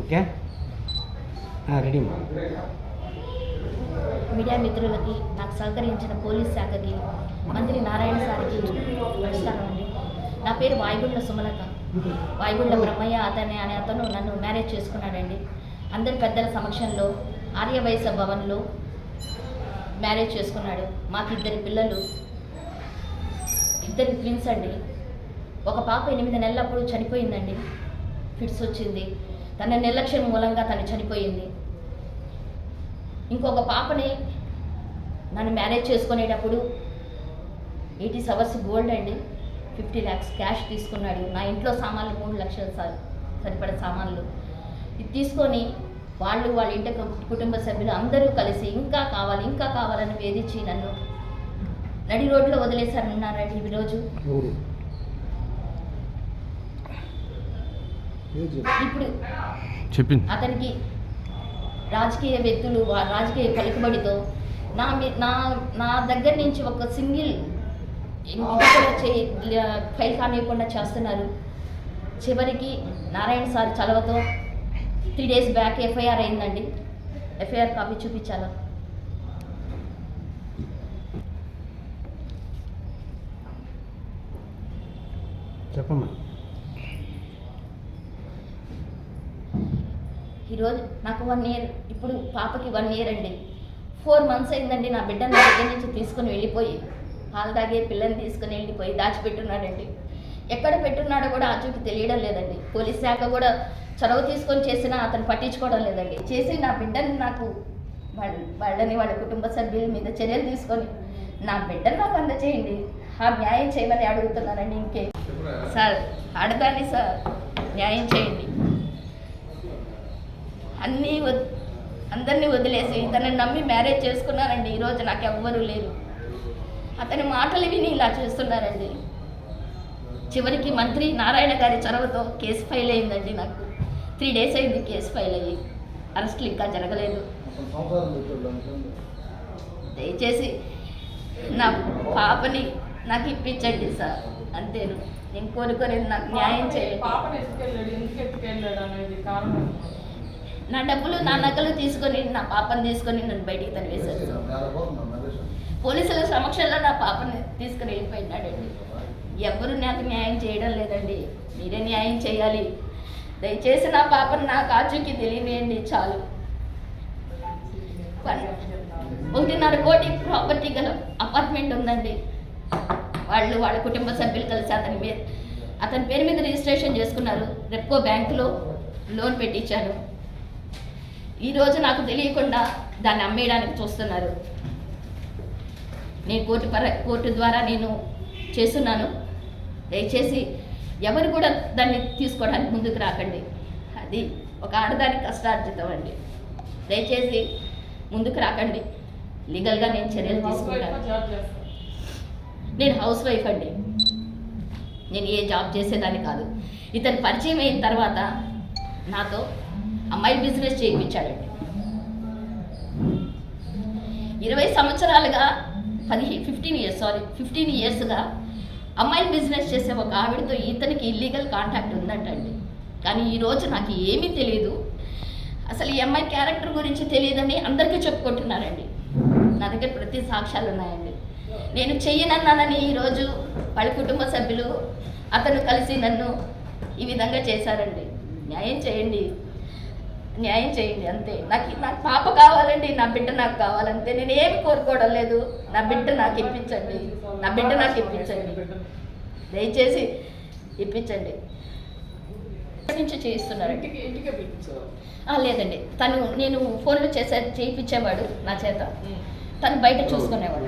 Okay? Ready media మిత్రులకి నాకు సహకరించిన పోలీస్ శాఖకి మంత్రి నారాయణ సార్కి నమస్కారం అండి. నా పేరు వాయుగుండ సుమలత. వాయుగుండ బ్రహ్మయ్య అతనే అనే అతను నన్ను మ్యారేజ్ చేసుకున్నాడండి. అందరి పెద్దల సమక్షంలో ఆర్యవైశ్య భవన్లో మ్యారేజ్ చేసుకున్నాడు. మాకు ఇద్దరి పిల్లలు ఇద్దరి ట్విన్స్ అండి. ఒక పాప ఎనిమిది నెలలప్పుడు చనిపోయిందండి. ఫిట్స్ వచ్చింది. తన నిర్లక్ష్యం మూలంగా తను చనిపోయింది. ఇంకొక పాపని నన్ను మ్యారేజ్ చేసుకునేటప్పుడు ఎయిటీ అవర్స్ గోల్డ్ అండి. ఫిఫ్టీ ల్యాక్స్ క్యాష్ తీసుకున్నాడు. నా ఇంట్లో సామాన్లు మూడు లక్షలు సార్ సరిపడే సామాన్లు. ఇది తీసుకొని వాళ్ళు వాళ్ళ ఇంటి కుటుంబ సభ్యులు అందరూ కలిసి ఇంకా కావాలి ఇంకా కావాలని వేధించి నన్ను నడి రోడ్లో వదిలేశారన్నారండి ఈరోజు ఎవరు ఏం చెప్పు ఇప్పుడు చెప్పింది. అతనికి రాజకీయ వ్యక్తులు రాజకీయ పలుకుబడితో నా మీ- నా నా దగ్గర నుంచి ఒక సింగిల్ ఫైల్ కానివ్వకుండా చేస్తున్నారు. చివరికి నారాయణ సార్ చలవతో త్రీ డేస్ బ్యాక్ ఎఫ్ఐఆర్ అయిందండి. ఎఫ్ఐఆర్ కాపీ చూపించాలా? చెప్పమ్మా. ఈరోజు నాకు వన్ ఇయర్ ఇప్పుడు పాపకి వన్ ఇయర్ అండి. ఫోర్ మంత్స్ అయిందండి నా బిడ్డ నా దగ్గర నుంచి తీసుకుని వెళ్ళిపోయి పాలు తాగే పిల్లని తీసుకుని వెళ్ళిపోయి దాచిపెట్టున్నాడండి. ఎక్కడ పెట్టున్నాడో కూడా ఆచూకి తెలియడం లేదండి. పోలీస్ శాఖ కూడా చొరవ తీసుకొని చేసినా అతను పట్టించుకోవడం లేదండి. చేసి నా బిడ్డని నాకు వాళ్ళ వాళ్ళని వాళ్ళ కుటుంబ సభ్యుల మీద చర్యలు తీసుకొని నా బిడ్డను నాకు అందచేయండి ఆ న్యాయం చేయమని అడుగుతున్నానండి ఇంకే. సార్ ఆడదాన్ని సార్ న్యాయం చేయండి. అన్నీ వద్ అందరినీ వదిలేసి తనని నమ్మి మ్యారేజ్ చేసుకున్నానండి ఈరోజు నాకు ఎవ్వరూ లేరు. అతని మాటలు విని ఇలా చేస్తున్నారండి. చివరికి మంత్రి నారాయణ గారి చొరవతో కేసు ఫైల్ అయిందండి నాకు. త్రీ డేస్ అయింది కేసు ఫైల్ అయ్యి. అరెస్టులు ఇంకా జరగలేదు. దయచేసి నా పాపని నాకు ఇప్పించండి సార్. అంతేను. నేను కోరుకొని నాకు న్యాయం చేయండి. నా డబ్బులు నా నగలు తీసుకొని నా పాపను తీసుకొని నన్ను బయటికి తనివేశారు పోలీసుల సమక్షంలో నా పాపని తీసుకుని వెళ్ళిపోయినాడండి. ఎవరు నాకు న్యాయం చేయడం లేదండి. మీరే న్యాయం చేయాలి. దయచేసి నా పాపను నా కాచుకి తెలియనియండి చాలు. ఒకటిన్నర కోటి ప్రాపర్టీ గల అపార్ట్మెంట్ ఉందండి. వాళ్ళు వాళ్ళ కుటుంబ సభ్యులు కలిసి అతని మీద అతని పేరు మీద రిజిస్ట్రేషన్ చేసుకున్నారు. రెప్కో బ్యాంకులో లోన్ పెట్టించాను. ఈరోజు నాకు తెలియకుండా దాన్ని అమ్మేయడానికి చూస్తున్నారు. నేను కోర్టు పర కోర్టు ద్వారా నేను చేస్తున్నాను. దయచేసి ఎవరు కూడా దాన్ని తీసుకోవడానికి ముందుకు రాకండి. అది ఒక ఆడదానికి కష్టార్జితం అండి. దయచేసి ముందుకు రాకండి. లీగల్గా నేను చర్యలు తీసుకుంటాను. నేను హౌస్ వైఫ్ అండి. నేను ఏ జాబ్ చేసేదాన్ని కాదు. ఇతను పరిచయం అయిన తర్వాత నాతో అమ్మాయి బిజినెస్ చేయించాడండి. ఇరవై సంవత్సరాలుగా పదిహేను ఫిఫ్టీన్ ఇయర్స్ సారీ ఫిఫ్టీన్ ఇయర్స్గా అమ్మాయి బిజినెస్ చేసే ఒక ఆవిడతో ఇతనికి ఇల్లీగల్ కాంటాక్ట్ ఉందంటండి. కానీ ఈరోజు నాకు ఏమీ తెలియదు అసలు ఈ అమ్మాయి క్యారెక్టర్ గురించి తెలియదని అందరికీ చెప్పుకుంటున్నారండి. నా దగ్గర ప్రతి సాక్ష్యాలు ఉన్నాయండి. నేను చెయ్యనన్నానని ఈరోజు వాళ్ళ కుటుంబ సభ్యులు అతను కలిసి నన్ను ఈ విధంగా చేశారండి. న్యాయం చేయండి. న్యాయం చేయండి అంతే. నాకు నాకు పాప కావాలండి నా బిడ్డ నాకు కావాలంతే. నేను ఏమి కోరుకోవడం లేదు. నా బిడ్డ నాకు ఇప్పించండి. నా బిడ్డ నాకు ఇప్పించండి. దయచేసి ఇప్పించండి. నుంచి ఆ, లేదండి. తను నేను ఫోన్లో చేసే చేయించేవాడు నా చేత. తను బయట చూసుకునేవాడు.